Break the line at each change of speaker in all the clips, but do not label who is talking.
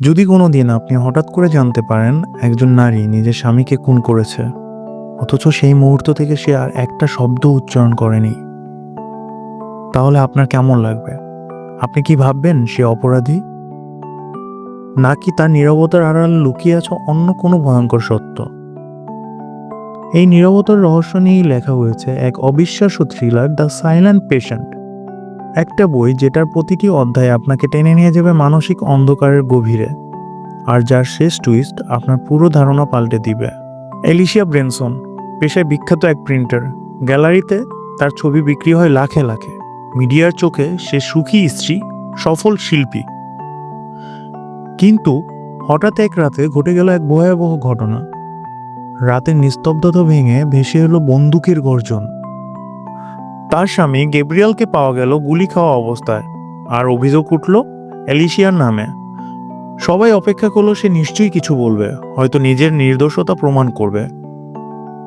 যদি কোনো দিন আপনি হঠাৎ করে জানতে পারেন একজন নারী নিজের স্বামীকে খুন করেছে, অথচ সেই মুহূর্ত থেকে সে আর একটা শব্দ উচ্চারণ করেনি, তাহলে আপনার কেমন লাগবে? আপনি কি ভাববেন সে অপরাধী? নাকি তার নীরবতার আড়াল লুকিয়ে আছে অন্য কোনো ভয়ঙ্কর সত্য? এই নীরবতার রহস্য নিয়েই লেখা হয়েছে এক অবিশ্বাস্য থ্রিলার দ্য সাইলেন্ট পেশেন্ট একটা বই যেটার প্রতিটি অধ্যায় আপনাকে টেনে নিয়ে যাবে মানসিক অন্ধকারের গভীরে, আর যার শেষ টুইস্ট আপনার পুরো ধারণা পাল্টে দিবে। এলিশিয়া ব্রেনসন, পেশায় বিখ্যাত এক প্রিন্টার, গ্যালারিতে তার ছবি বিক্রি হয় লাখে লাখে। মিডিয়ার চোখে সে সুখী স্ত্রী, সফল শিল্পী। কিন্তু হঠাৎ এক রাতে ঘটে গেল এক ভয়াবহ ঘটনা। রাতের নিস্তব্ধতা ভেঙে ভেসে এলো বন্দুকের গর্জন। তার স্বামী গেব্রিয়ালকে পাওয়া গেল গুলি খাওয়া অবস্থায়। আর অভিযোগ উঠল এলিশিয়ার নামে। সবাই অপেক্ষা করল সে নিশ্চয়ই কিছু বলবে, হয়তো নিজের নির্দোষতা প্রমাণ করবে।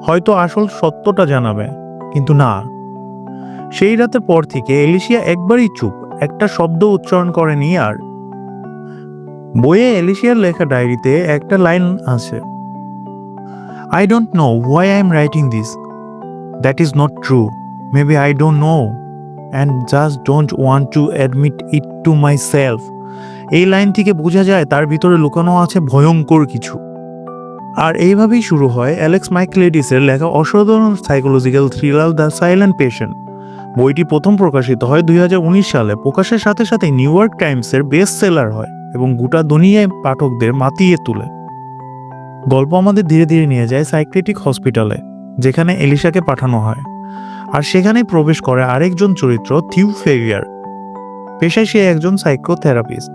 হয়তো আসল সত্যটা জানাবে, কিন্তু না। সেই রাতের পর থেকে এলিশিয়া একবারই চুপ, একটা শব্দ উচ্চারণ করেনি আর। বইয়ে এলিশিয়ার লেখা ডায়েরিতে একটা লাইন আছে। I don't know why I am writing this that is not true I don't know and just don't want to admit it to myself এই লাইন থেকে বোঝা যায় তার ভিতরে লুকানো আছে ভয়ঙ্কর কিছু। আর এইভাবেই শুরু হয় অ্যালেক্স মাইকলেডিসের লেখা অসাধারণ psychological thriller the silent patient বইটি প্রথম প্রকাশিত হয় দুই হাজার উনিশ সালে। প্রকাশের সাথে সাথে নিউ ইয়র্ক টাইমসের বেস্ট সেলার হয় এবং গোটা দুনিয়ায় পাঠকদের মাতিয়ে তোলে। গল্প আমাদের ধীরে ধীরে নিয়ে যায় সাইক্রেটিক হসপিটালে যেখানে এলিশাকে পাঠানো হয়। আর সেখানেই প্রবেশ করে আরেকজন চরিত্র, থিউ ফেভিয়ার পেশায় সে একজন সাইকোথেরাপিস্ট।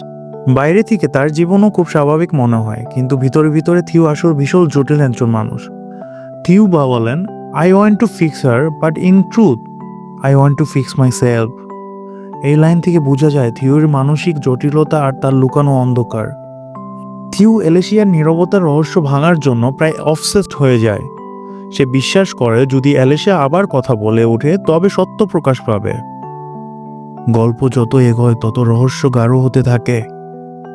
বাইরে থেকে তার জীবনও খুব স্বাভাবিক মনে হয়, কিন্তু ভিতরে ভিতরে থিউ আসল ভীষণ জটিল একজন মানুষ। থিউ বা বলেন I want to fix her but in truth I want to fix myself এই লাইন থেকে বোঝা যায় থিউর মানসিক জটিলতা আর তার লুকানো অন্ধকার। থিউ এলেশিয়ার নীরবতার রহস্য ভাঙার জন্য প্রায় অবসেসড হয়ে যায়। সে বিশ্বাস করে যদি অ্যালেশিয়া আবার কথা বলে ওঠে, তবে সত্য প্রকাশ পাবে। গল্প যত এগোয়, তত রহস্য গাঢ় হতে থাকে।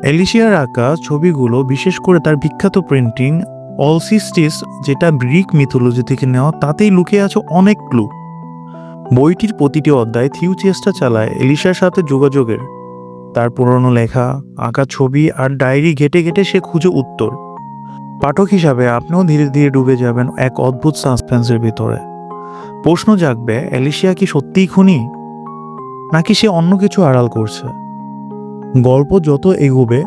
এলিশিয়ার আঁকা ছবিগুলো, বিশেষ করে তার বিখ্যাত প্রিন্টিং অলসিস্টিস, যেটা গ্রিক মিথোলজি থেকে নেওয়া, তাতেই লুকিয়ে আছে অনেক ক্লু বইটির প্রতিটি অধ্যায় থিউ চেষ্টা চালায় এলিশার সাথে যোগাযোগের। তার পুরনো লেখা, আঁকা ছবি আর ডায়েরি ঘেটে ঘেটে সে খুঁজে উত্তর। পাঠক হিসাবে আপনিও ধীরে ধীরে ডুবে যাবেন এক অদ্ভুত সাসপেন্সের ভিতরে। প্রশ্ন জাগবে, এলিশিয়া কি সত্যিই খুনি? নাকি সে অন্য কিছু আড়াল করছে? গল্প যত এগোবে,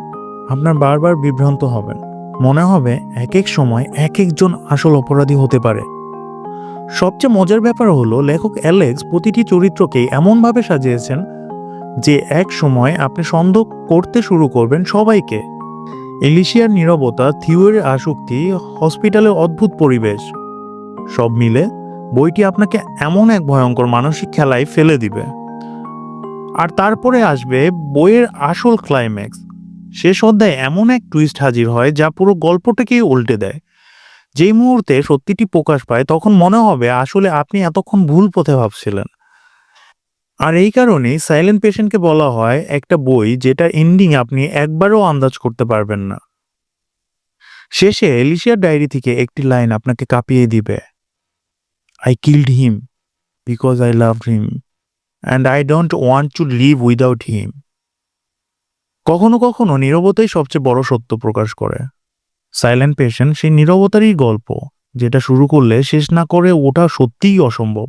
আপনার বারবার বিভ্রান্ত হবেন। মনে হবে এক এক সময় এক একজন আসল অপরাধী হতে পারে। সবচেয়ে মজার ব্যাপার হলো, লেখক অ্যালেক্স প্রতিটি চরিত্রকে এমনভাবে সাজিয়েছেন যে এক সময় আপনি সন্দেহ করতে শুরু করবেন সবাইকে। এলিশিয়ার নীরবতা থিওর আসক্তি, হসপিটালের অদ্ভুত পরিবেশ, সব মিলে বইটি আপনাকে এমন এক ভয়ঙ্কর মানসিক খেলায় ফেলে দিবে। আর তারপরে আসবে বইয়ের আসল ক্লাইম্যাক্স শেষ অধ্যায়ে এমন এক টুইস্ট হাজির হয় যা পুরো গল্পটাকেই উল্টে দেয়। যেই মুহূর্তে সত্যিটি প্রকাশ পায়, তখন মনে হবে আসলে আপনি এতক্ষণ ভুল পথে ভাবছিলেন। আর এই কারণেই সাইলেন্ট পেশেন্টকে বলা হয় একটা বই যেটা এন্ডিং আপনি একবারও আন্দাজ করতে পারবেন না। শেষে এলিশিয়ার ডায়েরি থেকে একটি লাইন আপনাকে কাঁপিয়ে দিবে। I killed him because I love him and I don't want to live without him কখনো কখনো নীরবতাই সবচেয়ে বড় সত্য প্রকাশ করে। সাইলেন্ট পেশেন্ট সেই নীরবতারই গল্প, যেটা শুরু করলে শেষ না করে ওটা সত্যিই অসম্ভব।